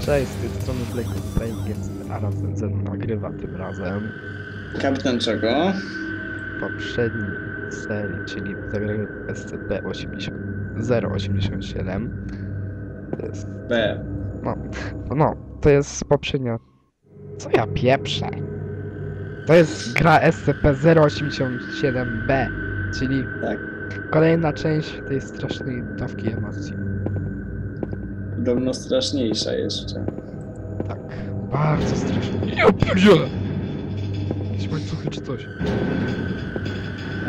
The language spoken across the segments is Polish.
Cześć, z tej strony Black jest, a razem ze mną nagrywa tym razem Kapitan czego? poprzedni serii, czyli zagramy SCP-80 087. To jest, B. no, no, to jest poprzednia... Co ja pieprzę? To jest gra SCP-087-B, czyli Tak. kolejna część tej strasznej dawki emocji. Podobno straszniejsza jeszcze. Tak, bardzo strasznie. Ja pierdzielę! Jakieś łańcuchy czy coś.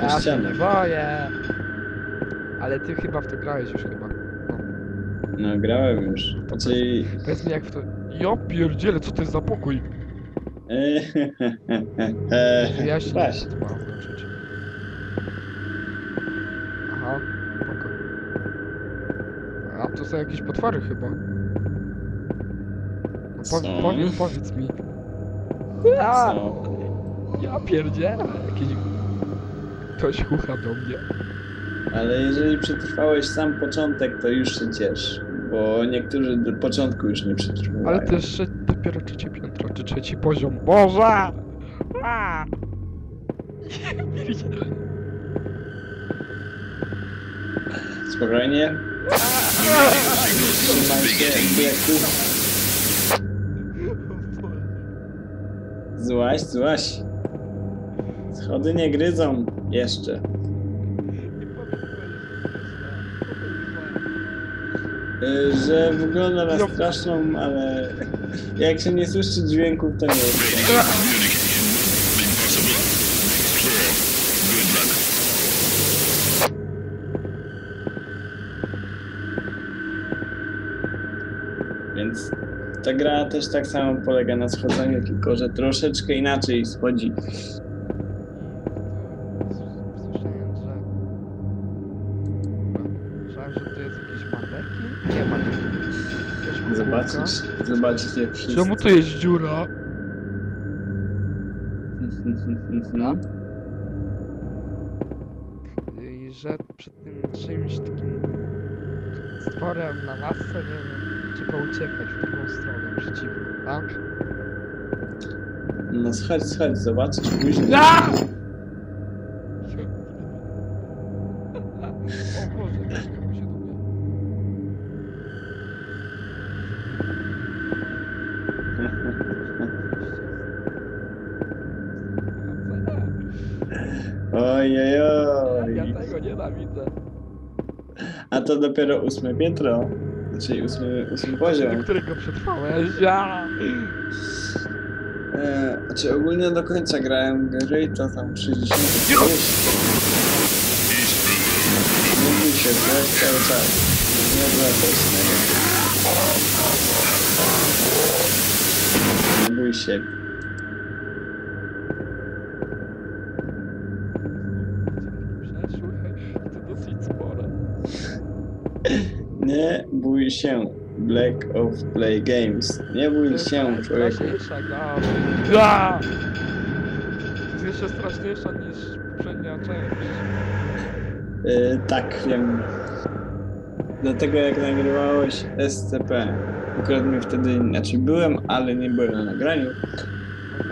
Ja się nie boję. Ale ty chyba w to grałeś już chyba. No grałem już. Znaczy... Powiedz mi jak w to... Ja pierdzielę, co to jest za pokój? Wyjaśnij, Właśnie. co to ma to są jakieś potwory chyba. No, Są. powie, powie, powiedz mi. A, ja pierdzielę. Jakiś... Ktoś chucha do mnie. Ale jeżeli przetrwałeś sam początek, to już się ciesz. Bo niektórzy do początku już nie przetrwają. Ale to jeszcze dopiero trzecie piętro, czy trzeci poziom. Boże! A! Spokojnie. Blacku. Złaś, złaś. Schody nie gryzą. Jeszcze. Że wygląda na No. straszną, ale jak się nie słyszy dźwięków, to nie jest. Ta gra też tak samo polega na schodzeniu, tylko że troszeczkę inaczej schodzi. Słyszałem, że... Słyszałem, że to jest jakiś manekin? Nie manekin. Jakaś kukułka. Zobaczysz, zobaczycie wszyscy. Czemu to jest dziura? No. I że przed tym czymś takim stworem na masę, nie wiem, trzeba uciekać w drugą stronę przeciwko, tak? No schodź, schodź, zobaczysz później. A! O Boże, dlaczego się do mnie? Oj, oj, Ja tego nienawidzę. A to dopiero ósme piętro. Znaczy ósmy, ósmy poziom. Do którego przetrwałeś? Ja! E, znaczy ogólnie do końca grałem gry to tam 60 Jo! Nie bój się, jest cały czas. Nie innego. Nie bój się. Przeszły i to dosyć spore. Nie bój się. Black of Play Games. Nie bój się, człowieku. To jest jeszcze straszniejsza niż poprzednia część. Yy, tak, wiem. Dlatego jak nagrywałeś SCP, akurat mi wtedy, znaczy byłem, ale nie byłem na nagraniu,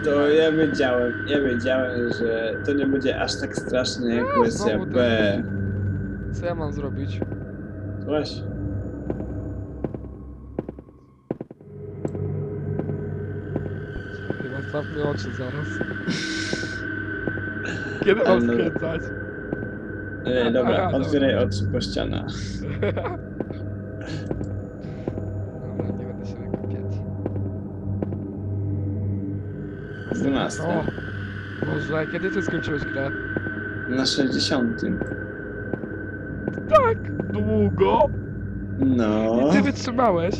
to ja wiedziałem, ja wiedziałem, że to nie będzie aż tak straszne jak B. Co ja mam zrobić? Właśnie. Zamknę oczy zaraz. Kiedy mam no- skręcać? E, dobra, Aha, otwieraj oczy po ścianach. Dobra, nie będę się wykąpiać. 12. O! Boże, kiedy ty skończyłeś grę? Na 60. Tak! Długo! No. I ty wytrzymałeś!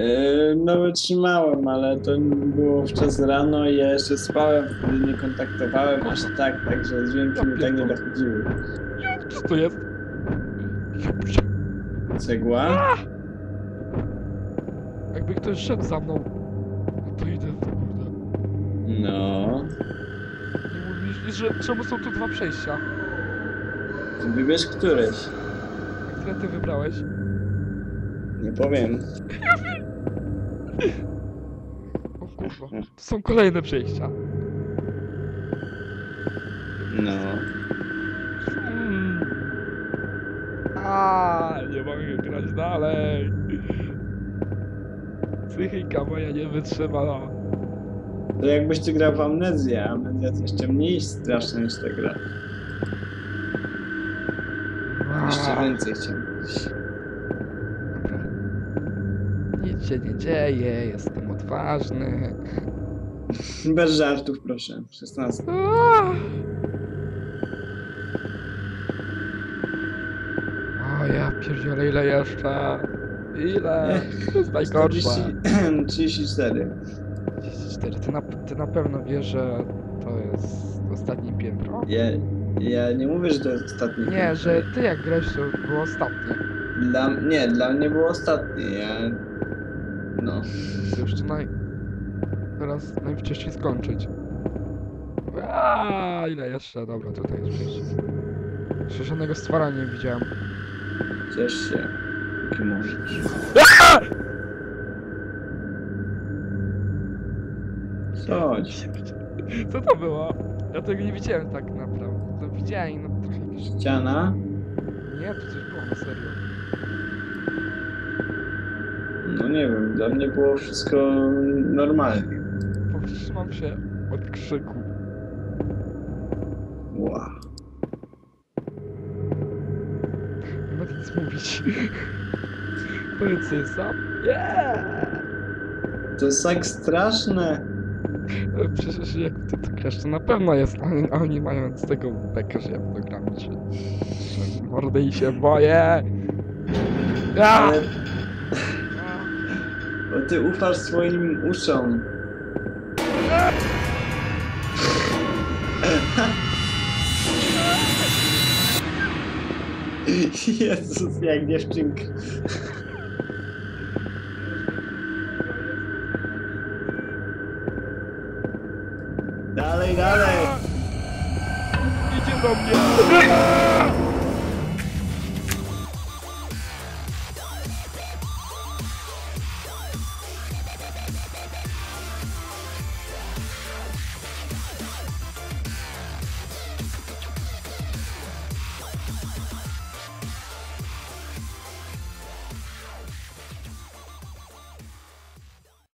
Yy, no wytrzymałem, ale to było wczas rano i ja jeszcze spałem, wtedy nie kontaktowałem aż tak, także dźwięki mi tak nie dochodziły. Co to jest? Cegła? Jakby ktoś szedł za mną. To idę, to kurde. No. Nie mówisz, że czemu są tu dwa przejścia? Wybierz któreś. Które ty wybrałeś? Nie powiem. O kurwa, to są kolejne przejścia. No. Mm. A, nie mogę grać dalej. Psychika moja nie wytrzymała. To jakbyś ty grał w Amnezję, a Amnezja jest jeszcze mniej straszna niż ta gra. Jeszcze więcej chciałem Nic się nie dzieje, jestem odważny. Bez żartów, proszę. 16. A. O ja pierdzielę, ile jeszcze? Ile? To jest najgorsze. 40, 34. 34. Ty na, ty na pewno wiesz, że to jest ostatnie piętro? Ja, ja nie mówię, że to jest ostatni Nie, film. że ty jak grałeś to było ostatnie. Dla, nie, dla mnie było ostatnie. Ja... No. To już to naj... Teraz najwcześniej skończyć. Aaa, ile jeszcze? Dobra, tutaj jest przejście. Jeszcze żadnego stwora nie widziałem. Ciesz się. Póki możesz. Chodź. Co to było? Ja tego nie widziałem tak naprawdę. To widziałem, no trochę jakieś... Ściana. Nie, to coś było na serio. No nie wiem, dla mnie było wszystko normalnie. Powstrzymam się od krzyku. Wow. Nie mogę nic mówić. Powiedz sobie sam. Yeah! To jest tak straszne. Przecież jak ty to grasz, to na pewno jest, oni, oni mają z tego bekę, że ja w to gram, że mordę i się boję. Ja! Ale bo ty ufasz swoim uszom. Jezus, jak dziewczynka. Dalej, dalej. Idzie do mnie!